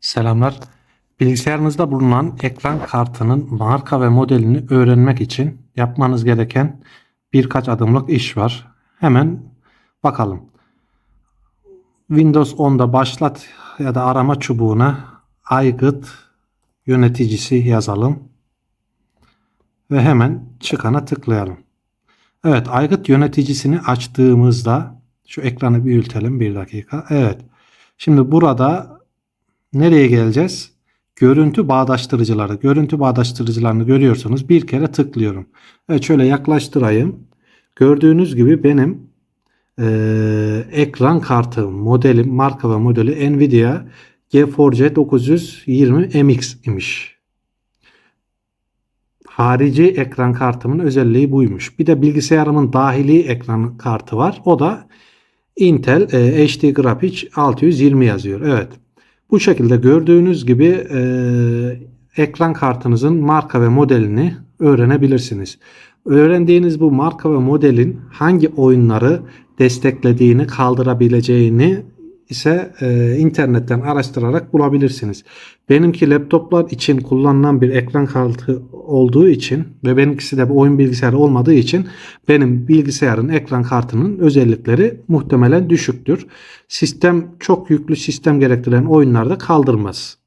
Selamlar. Bilgisayarınızda bulunan ekran kartının marka ve modelini öğrenmek için yapmanız gereken birkaç adımlık iş var. Hemen bakalım. Windows 10'da başlat ya da arama çubuğuna aygıt yöneticisi yazalım. Ve hemen çıkana tıklayalım. Evet aygıt yöneticisini açtığımızda şu ekranı büyütelim bir dakika. Evet. Şimdi burada nereye geleceğiz? Görüntü bağdaştırıcıları. Görüntü bağdaştırıcılarını görüyorsunuz. Bir kere tıklıyorum. Evet şöyle yaklaştırayım. Gördüğünüz gibi benim eee, ekran kartı modelim, marka ve modeli Nvidia GeForce 920 MX imiş. Harici ekran kartımın özelliği buymuş. Bir de bilgisayarımın dahili ekran kartı var. O da Intel e, HD Graphics 620 yazıyor. Evet. Bu şekilde gördüğünüz gibi e, ekran kartınızın marka ve modelini öğrenebilirsiniz. Öğrendiğiniz bu marka ve modelin hangi oyunları desteklediğini, kaldırabileceğini ise e, internetten araştırarak bulabilirsiniz. Benimki laptoplar için kullanılan bir ekran kartı olduğu için ve benimkisi de bir oyun bilgisayarı olmadığı için benim bilgisayarın ekran kartının özellikleri muhtemelen düşüktür. Sistem çok yüklü sistem gerektiren oyunlarda kaldırmaz.